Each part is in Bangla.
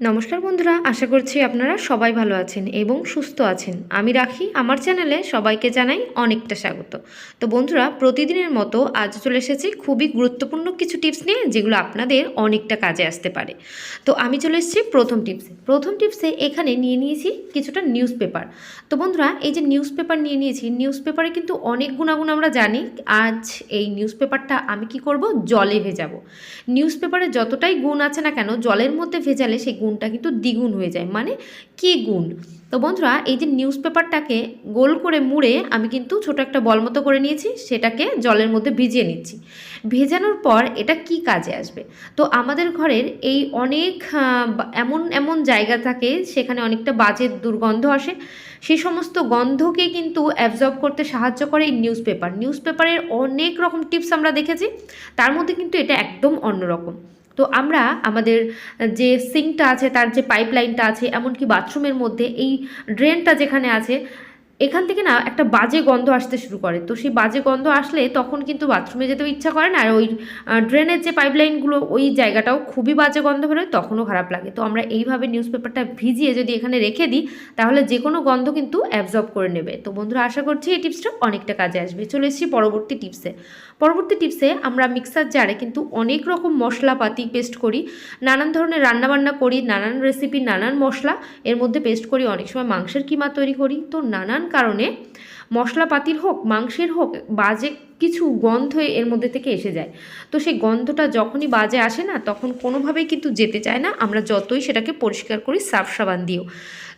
নমস্কার বন্ধুরা, আশা করছি আপনারা সবাই ভালো আছেন এবং সুস্থ আছেন। আমি রাখি, আমার চ্যানেলে সবাইকে জানাই অনেকটা স্বাগত। তো বন্ধুরা, প্রতিদিনের মতো আজ চলে এসেছি খুবই গুরুত্বপূর্ণ কিছু টিপস নিয়ে, যেগুলো আপনাদের অনেকটা কাজে আসতে পারে। তো আমি চলে এসেছি প্রথম টিপসে। প্রথম টিপসে এখানে নিয়ে নিয়েছি কিছুটা নিউজ পেপার। তো বন্ধুরা, এই যে নিউজ পেপার নিয়ে নিয়েছি, নিউজ পেপারে কিন্তু অনেক গুণাগুণ আমরা জানি। আজ এই নিউজ পেপারটা আমি কি করব? জলে ভেজাবো। নিউজ পেপারে যতটাই গুণ আছে না কেন, জলের মধ্যে ভেজালে সেই গুণটা কিন্তু দ্বিগুণ হয়ে যায়। মানে কি গুণ? তো বন্ধুরা, এই যে নিউজ পেপারটাকে গোল করে মুড়ে আমি কিন্তু ছোট একটা বল মতো করে নিয়েছি, সেটাকে জলের মধ্যে ভিজিয়ে নিচ্ছি। ভেজানোর পর এটা কি কাজে আসবে? তো আমাদের ঘরের এই অনেক এমন এমন জায়গা থাকে, সেখানে অনেকটা বাজে দুর্গন্ধ আসে। সেই সমস্ত গন্ধকে কিন্তু অ্যাবজর্ব করতে সাহায্য করে এই নিউজ পেপার নিউজ পেপারের অনেক রকম টিপস আমরা দেখেছি, তার মধ্যে কিন্তু এটা একদম অন্যরকম। তো আমরা আমাদের যে সিঙ্কটা আছে, তার যে পাইপলাইনটা আছে, এমনকি বাথরুমের মধ্যে, এই ড্রেনটা যেখানে আছে এখান থেকে না একটা বাজে গন্ধ আসতে শুরু করে। তো সেই বাজে গন্ধ আসলে তখন কিন্তু বাথরুমে যেতেও ইচ্ছা করে না। আর ওই ড্রেনের যে পাইপলাইনগুলো ওই জায়গাটাও খুবই বাজে গন্ধ বেরোয় তখনও খারাপ লাগে। তো আমরা এইভাবে নিউজ পেপারটা ভিজিয়ে যদি এখানে রেখে দিই, তাহলে যে কোনো গন্ধ কিন্তু অ্যাবজর্ব করে নেবে। তো বন্ধুরা, আশা করছি এই টিপসটা অনেকটা কাজে আসবে। চলে এসেছি পরবর্তী টিপসে। পরবর্তী টিপসে আমরা মিক্সার জারে কিন্তু অনেক রকম মশলাপাতি পেস্ট করি। নানান ধরনের রান্নাবান্না করি, নানান রেসিপি নানান মশলা, এর মধ্যে পেস্ট করি, অনেক সময় মাংসের কিমা তৈরি করি। তো নানান কারণে মশলাপাতির হোক, মাংসের হোক, বাজে কিছু গন্ধ এর মধ্যে থেকে এসে যায়। তো সেই গন্ধটা যখনই বাজে আসে না, তখন কোনোভাবেই কিন্তু যেতে চায় না। আমরা যতই সেটাকে পরিষ্কার করি সার্ফ সাবান দিয়েও।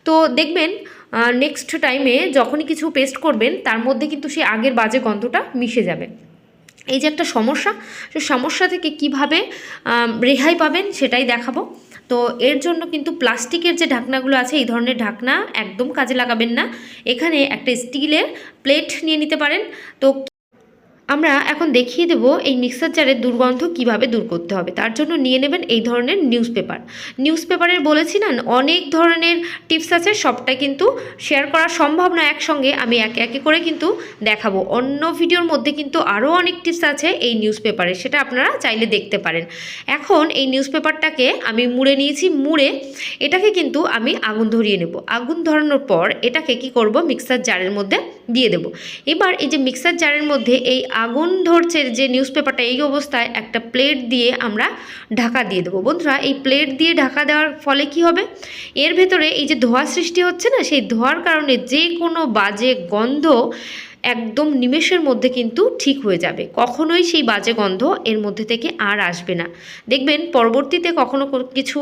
তো দেখবেন নেক্সট টাইমে যখনই কিছু পেস্ট করবেন, তার মধ্যে কিন্তু সেই আগের বাজে গন্ধটা মিশে যাবে। এই যে একটা সমস্যা, সেই সমস্যা থেকে কীভাবে রেহাই পাবেন সেটাই দেখাবো। তো এর জন্য কিন্তু প্লাস্টিকের যে ঢাকনাগুলো আছে, এই ধরনের ঢাকনা একদম কাজে লাগাবেন না। এখানে একটা স্টিলের প্লেট নিয়ে নিতে পারেন। তো আমরা এখন দেখিয়ে দেব এই মিক্সার জারের দুর্গন্ধ কীভাবে দূর করতে হবে। তার জন্য নিয়ে নেবেন এই ধরনের নিউজ পেপার নিউজ পেপারের বলেছি না, অনেক ধরনের টিপস আছে সবটাই কিন্তু শেয়ার করা সম্ভব না। একসঙ্গে আমি একে একে করে কিন্তু দেখাবো। অন্য ভিডিওর মধ্যে কিন্তু আরও অনেক টিপস আছে এই নিউজ পেপারে সেটা আপনারা চাইলে দেখতে পারেন। এখন এই নিউজ পেপারটাকে আমি মুড়ে নিয়েছি, মুড়ে এটাকে কিন্তু আমি আগুন ধরিয়ে নেব। আগুন ধরানোর পর এটাকে কি করব মিক্সার জারের মধ্যে দিয়ে দেব। এবার এই যে মিক্সার জারের মধ্যে এই আগুন ধরছে যে নিউজ পেপারটা এই অবস্থায় একটা প্লেট দিয়ে আমরা ঢাকা দিয়ে দেবো। বন্ধুরা, এই প্লেট দিয়ে ঢাকা দেওয়ার ফলে কি হবে? এর ভেতরে এই যে ধোঁয়া সৃষ্টি হচ্ছে না, সেই ধোঁয়ার কারণে যে কোনো বাজে গন্ধ একদম নিমেষের মধ্যে কিন্তু ঠিক হয়ে যাবে। কখনোই সেই বাজে গন্ধ এর মধ্যে থেকে আর আসবে না। দেখবেন পরবর্তীতে কখনো কিছু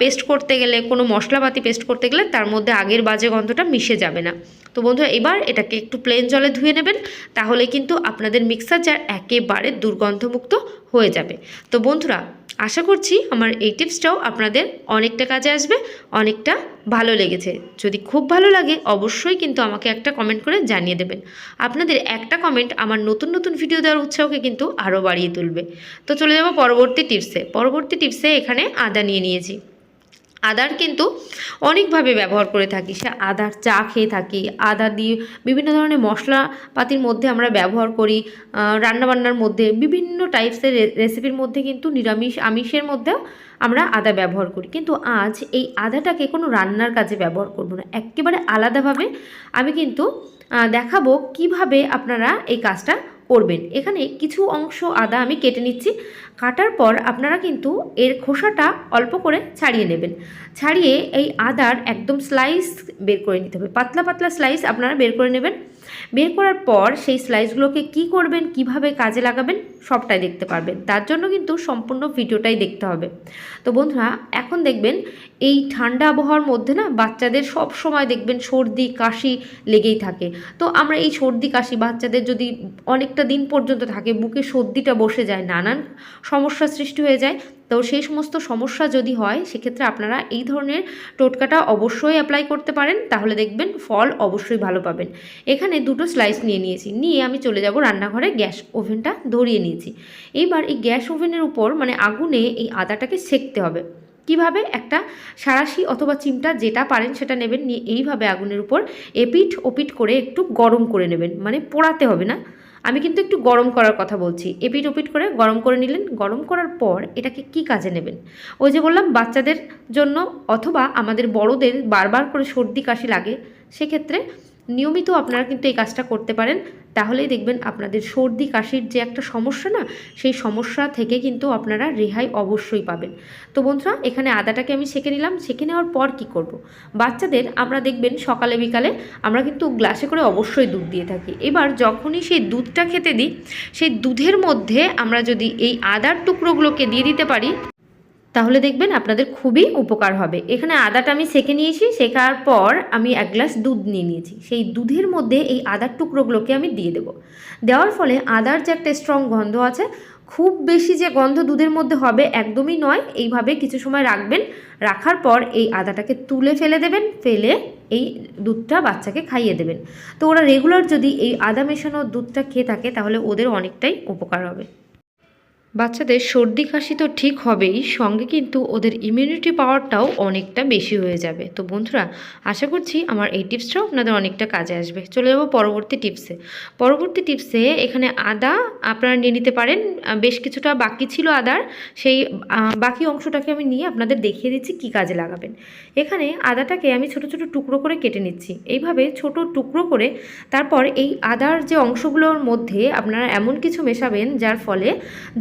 পেস্ট করতে গেলে, কোনো মশলাপাতি পেস্ট করতে গেলে তার মধ্যে আগের বাজে গন্ধটা মিশে যাবে না। তো বন্ধুরা, এবার এটাকে একটু প্লেন জলে ধুয়ে নেবেন, তাহলে কিন্তু আপনাদের মিক্সার জার একেবারে দুর্গন্ধমুক্ত হয়ে যাবে। তো বন্ধুরা আশা করছি আমার এই টিপসটাও আপনাদের অনেকটা কাজে আসবে, অনেকটা ভালো লেগেছে। যদি খুব ভালো লাগে অবশ্যই কিন্তু আমাকে একটা কমেন্ট করে জানিয়ে দেবেন। আপনাদের একটা কমেন্ট আমার নতুন নতুন ভিডিও দেওয়ার উৎসাহকে কিন্তু আরও বাড়িয়ে তুলবে। তো চলে যাব পরবর্তী টিপসে। পরবর্তী টিপসে এখানে আদা নিয়ে নিয়েছি। আদার কিন্তু অনেকভাবে ব্যবহার করে থাকি। সে আদার চা খেয়ে থাকি, আদা দিয়ে বিভিন্ন ধরনের মশলাপাতির মধ্যে আমরা ব্যবহার করি রান্নাবান্নার মধ্যে, বিভিন্ন টাইপসের রেসিপির মধ্যে কিন্তু নিরামিষ, আমিষের মধ্যেও আমরা আদা ব্যবহার করি। কিন্তু আজ এই আদাটাকে কোনো রান্নার কাজে ব্যবহার করব না। একেবারে আলাদাভাবে আমি কিন্তু দেখাবো কীভাবে আপনারা এই কাজটা করবেন এখানে কিছু অংশ আদা আমি কেটে নিচ্ছি। কাটার পর আপনারা কিন্তু এর খোসাটা অল্প করে ছাড়িয়ে নেবেন। ছাড়িয়ে এই আদার একদম স্লাইস বের করে নিতে হবে। পাতলা পাতলা স্লাইস আপনারা বের করে নেবেন। বের করার পর সেই স্লাইসগুলোকে কি করবেন, কীভাবে কাজে লাগাবেন, সবটাই দেখতে পারবেন। তার জন্য কিন্তু সম্পূর্ণ ভিডিওটাই দেখতে হবে। তো বন্ধুরা, এখন দেখবেন এই ঠান্ডা আবহাওয়ার মধ্যে না বাচ্চাদের সব সময় দেখবেন সর্দি, কাশি লেগেই থাকে। তো আমরা এই সর্দি, কাশি বাচ্চাদের যদি অনেকটা দিন পর্যন্ত থাকে, বুকে সর্দিটা বসে যায়, নানান সমস্যার সৃষ্টি হয়ে যায় তো সেই সমস্ত সমস্যা যদি হয়, সেক্ষেত্রে আপনারা এই ধরনের টোটকাটা অবশ্যই অ্যাপ্লাই করতে পারেন। তাহলে দেখবেন ফল অবশ্যই ভালো পাবেন। এখানে দুটো স্লাইস নিয়ে নিয়েছি। নিয়ে আমি চলে যাব রান্নাঘরে গ্যাস ওভেনটা ধরিয়ে নিয়েছি। এইবার এই গ্যাস ওভেনের উপর মানে আগুনে এই আদাটাকে সেকতে হবে। কীভাবে? একটা সাঁড়াশি অথবা চিমটা যেটা পারেন সেটা নেবেন। নিয়ে এইভাবে আগুনের উপর এপিঠ ওপিঠ করে একটু গরম করে নেবেন। মানে পোড়াতে হবে না। আমি কিন্তু একটু গরম করার কথা বলছি। এপিট ওপিট করে গরম করে নিলেন। গরম করার পর এটাকে কি কাজে নেবেন? ওই যে বললাম, বাচ্চাদের জন্য অথবা আমাদের বড়দের বারবার করে সর্দি কাশি লাগে, সেক্ষেত্রে নিয়মিত আপনারা কিন্তু এই কাজটা করতে পারেন। তাহলেই দেখবেন আপনাদের সর্দি, কাশির যে একটা সমস্যা না, সেই সমস্যা থেকে কিন্তু আপনারা রেহাই অবশ্যই পাবেন। তো বন্ধুরা, এখানে আদাটাকে আমি সেঁকে নিলাম। সেঁকে নেওয়ার পর কি করব। বাচ্চাদের আমরা দেখবেন সকালে, বিকালে আমরা কিন্তু গ্লাসে করে অবশ্যই দুধ দিয়ে থাকি। এবার যখনই সেই দুধটা খেতে দিই, সেই দুধের মধ্যে আমরা যদি এই আদার টুকরোগুলোকে দিয়ে দিতে পারি তাহলে দেখবেন আপনাদের খুবই উপকার হবে। এখানে আদাটা আমি সেঁকে নিয়েছি শেখার পর আমি এক গ্লাস দুধ নিয়ে নিয়েছি। সেই দুধের মধ্যে এই আদার টুকরোগুলোকে আমি দিয়ে দেবো। দেওয়ার ফলে আদার যে একটা স্ট্রং গন্ধ আছে, খুব বেশি যে গন্ধ দুধের মধ্যে হবে একদমই নয়। এইভাবে কিছু সময় রাখবেন, রাখার পর এই আদাটাকে তুলে ফেলে দেবেন, ফেলে এই দুধটা বাচ্চাকে খাইয়ে দেবেন। তো ওরা রেগুলার যদি এই আদা মেশানো দুধটা খেয়ে থাকে, তাহলে ওদের অনেকটাই উপকার হবে। বাচ্চাদের সর্দি কাশি তো ঠিক হবেই, সঙ্গে কিন্তু ওদের ইমিউনিটি পাওয়ারটাও অনেকটা বেশি হয়ে যাবে। তো বন্ধুরা, আশা করছি আমার এই টিপসটাও আপনাদের অনেকটা কাজে আসবে। চলে যাব পরবর্তী টিপসে পরবর্তী টিপসে এখানে আদা আপনারা নিয়ে নিতে পারেন। বেশ কিছুটা বাকি ছিল আদার। সেই বাকি অংশটাকে আমি নিয়ে আপনাদের দেখিয়ে দিচ্ছি কি কাজে লাগাবেন। এখানে আদাটাকে আমি ছোট ছোট টুকরো করে কেটে নিচ্ছি। এইভাবে ছোট টুকরো করে তারপর এই আদার যে অংশগুলোর মধ্যে আপনারা এমন কিছু মেশাবেন যার ফলে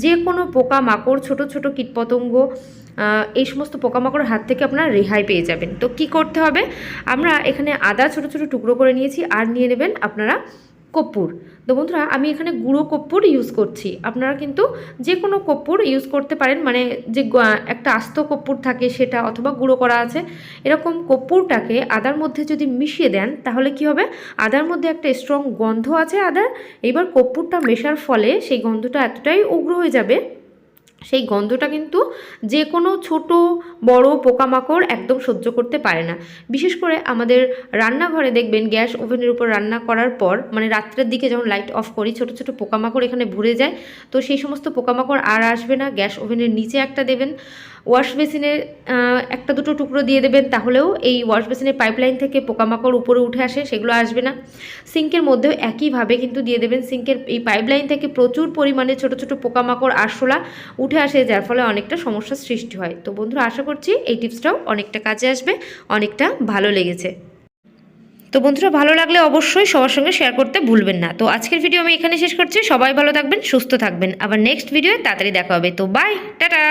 যে কোনো পোকামাকড়, ছোট ছোট কীটপতঙ্গ এই সমস্ত পোকামাকড়ের হাত থেকে আপনারা রেহাই পেয়ে যাবেন। তো কি করতে হবে? আমরা এখানে আদা ছোট ছোট টুকরো করে নিয়েছি, আর নিয়ে নেবেন আপনারা কর্পূর। তো বন্ধুরা, আমি এখানে গুঁড়ো কর্পূর ইউজ করছি। আপনারা কিন্তু যে কোনো কর্পূর ইউজ করতে পারেন। মানে যে একটা আস্ত কর্পূর থাকে সেটা অথবা গুঁড়ো করা আছে। এরকম কর্পূরটাকে আদার মধ্যে যদি মিশিয়ে দেন, তাহলে কি হবে? আদার মধ্যে একটা স্ট্রং গন্ধ আছে আদার। এবার কর্পূরটা মেশার ফলে সেই গন্ধটা এতটাই উগ্র হয়ে যাবে সেই গন্ধটা কিন্তু যে কোনো ছোট, বড় পোকামাকড় একদম সহ্য করতে পারে না। বিশেষ করে আমাদের রান্নাঘরে দেখবেন গ্যাস ওভেনের উপর রান্না করার পর মানে রাত্রের দিকে যখন লাইট অফ করি, ছোট ছোট পোকামাকড় এখানে ভরে যায়, তো সেই সমস্ত পোকামাকড় আর আসবে না। গ্যাস ওভেনের নিচে একটা দেবেন। ওয়াশ বেসিনের একটা দুটো টুকরো দিয়ে দেবেন, তাহলেও এই ওয়াশ বেসিনের পাইপলাইন থেকে পোকামাকড় উপরে উঠে আসে, সেগুলো আসবে না। সিঙ্কের মধ্যেও একইভাবে কিন্তু দিয়ে দেবেন, সিঙ্কের এই পাইপলাইন থেকে প্রচুর পরিমাণে ছোট ছোট পোকামাকড় আরশোলা উঠে আসে, যার ফলে অনেকটা সমস্যার সৃষ্টি হয়। তো বন্ধুরা, আশা করছি এই টিপসটাও অনেকটা কাজে আসবে, অনেকটা ভালো লেগেছে। তো বন্ধুরা, ভালো লাগলে অবশ্যই সবার সঙ্গে শেয়ার করতে ভুলবেন না। তো আজকের ভিডিও আমি এখানে শেষ করছি, সবাই ভালো থাকবেন, সুস্থ থাকবেন। আবার নেক্সট ভিডিও তাড়াতাড়ি দেখা হবে। তো বাই টাটা!